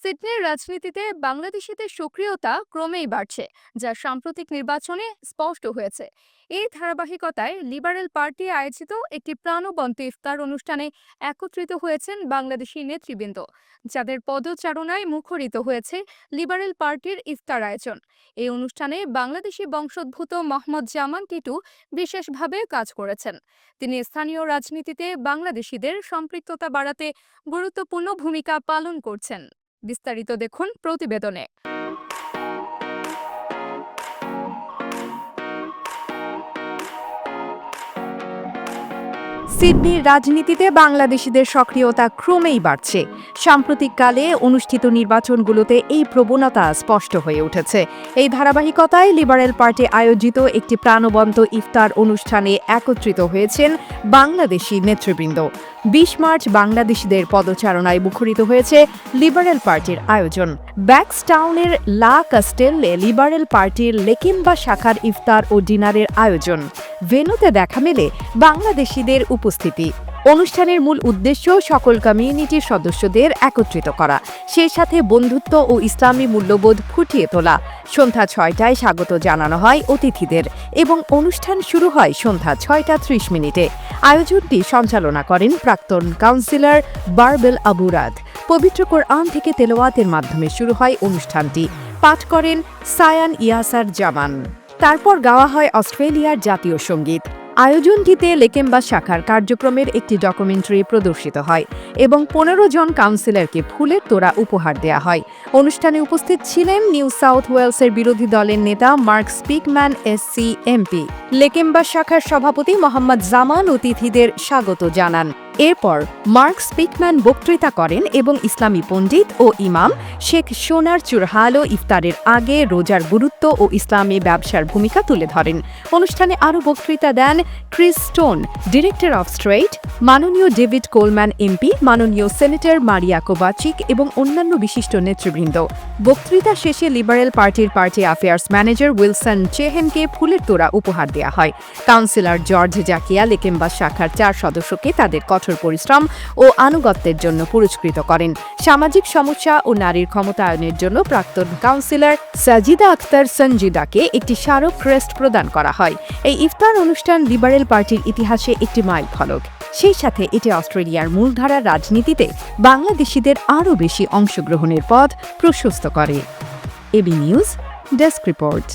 সিডনির রাজনীতিতে বাংলাদেশিদের সক্রিয়তা ক্রমেই বাড়ছে, যা সাম্প্রতিক নির্বাচনে স্পষ্ট হয়েছে। এই ধারাবাহিকতায় লিবারেল পার্টি আয়োজিত একটি প্রাণবন্ত ইফতার অনুষ্ঠানে একত্রিত হয়েছেন বাংলাদেশি নেতৃবৃন্দ, যাদের পদচারণায় মুখরিত হয়েছে লিবারেল পার্টির ইফতার আয়োজন। এই অনুষ্ঠানে বাংলাদেশি বংশোদ্ভূত মোহাম্মদ জামান টিটু বিশেষভাবে কাজ করেছেন। তিনি স্থানীয় রাজনীতিতে বাংলাদেশিদের সম্পৃক্ততা বাড়াতে গুরুত্বপূর্ণ ভূমিকা পালন করছেন। বিস্তারিত দেখুন প্রতিবেদনে। সিডনির রাজনীতিতে বাংলাদেশিদের সক্রিয়তা ক্রমেই বাড়ছে। সাম্প্রতিককালে অনুষ্ঠিত নির্বাচনগুলোতে এই প্রবণতা স্পষ্ট হয়ে উঠেছে। এই ধারাবাহিকতায় লিবারেল পার্টি আয়োজিত একটি প্রাণবন্ত ইফতার অনুষ্ঠানে একত্রিত হয়েছেন বাংলাদেশি নেতৃবৃন্দ। বিশ মার্চ বাংলাদেশিদের পদচারণায় মুখরিত হয়েছে লিবারেল পার্টির আয়োজন। ব্যাক্সটাউনের লা কাস্টেললে লিবারেল পার্টির লেকিম্বা শাখার ইফতার ও ডিনারের আয়োজন। ভেনুতে দেখা মেলে বাংলাদেশিদের উপস্থিতি। অনুষ্ঠানের মূল উদ্দেশ্য সকল কমিউনিটির সদস্যদের একত্রিত করা, সেই সাথে বন্ধুত্ব ও ইসলামী মূল্যবোধ ফুটিয়ে তোলা। সন্ধ্যা ছয়টায় স্বাগত জানানো হয় অতিথিদের এবং অনুষ্ঠান শুরু হয় সন্ধ্যা ছয়টা ত্রিশ মিনিটে। আয়োজনটি সঞ্চালনা করেন প্রাক্তন কাউন্সিলর বারবেল আবুরাদ পবিত্র কোরআন থেকে তেলাওয়াতের মাধ্যমে শুরু হয় অনুষ্ঠানটি। পাঠ করেন সায়ান ইয়াসার জামান। তারপর গাওয়া হয় অস্ট্রেলিয়ার জাতীয় সংগীত। আয়োজনটিতে লেকেম্বা শাখার কার্যক্রমের একটি ডকুমেন্টারি প্রদর্শিত হয় এবং পনেরো জন কাউন্সিলরকে ফুলের তোড়া উপহার দেয়া হয়। অনুষ্ঠানে উপস্থিত ছিলেন নিউ সাউথ ওয়েলসের বিরোধী দলের নেতা Mark Speakman, SC, MP. Lakemba শাখার সভাপতি মোহাম্মদ জামান অতিথিদের স্বাগত জানান। এরপর মার্ক স্পিকম্যান বক্তৃতা করেন এবং ইসলামী পণ্ডিত ও ইমাম শেখ সোনার চুরহালো ইফতারের আগে রোজার গুরুত্ব ও ইসলামী ব্যবসার ভূমিকা তুলে ধরেন। অনুষ্ঠানে আরও বক্তৃতা দেন Chris Stone, director of straight মাননীয় ডেভিড কোলম্যান এমপি, মাননীয় সেনেটর মারিয়া কোবাচিক এবং অন্যান্য বিশিষ্ট নেতৃবৃন্দ। বক্তৃতা শেষে লিবারেল পার্টির পার্টি অ্যাফেয়ার্স ম্যানেজার উইলসন চেহেনকে ফুলের তোড়া উপহার দেওয়া হয়। কাউন্সিলর জর্জ জাকিয়া লেকেম্বা শাখার চার সদস্যকে তাদের কঠোর পরিশ্রম ও আনুগত্যের জন্য পুরস্কৃত করেন। সামাজিক সমস্যা ও নারীর ক্ষমতায়নের জন্য প্রাক্তন কাউন্সিলর সাজিদা আক্তার সঞ্জিদাকে একটি স্মারক ক্রেস্ট প্রদান করা হয়। এই ইফতার অনুষ্ঠান লিবারেল পার্টির ইতিহাসে একটি মাইল ফলক। সেই সাথে এটি অস্ট্রেলিয়ার মূলধারার রাজনীতিতে বাংলাদেশিদের আরও বেশি অংশগ্রহণের পথ প্রশস্ত করে। AB news, desk report.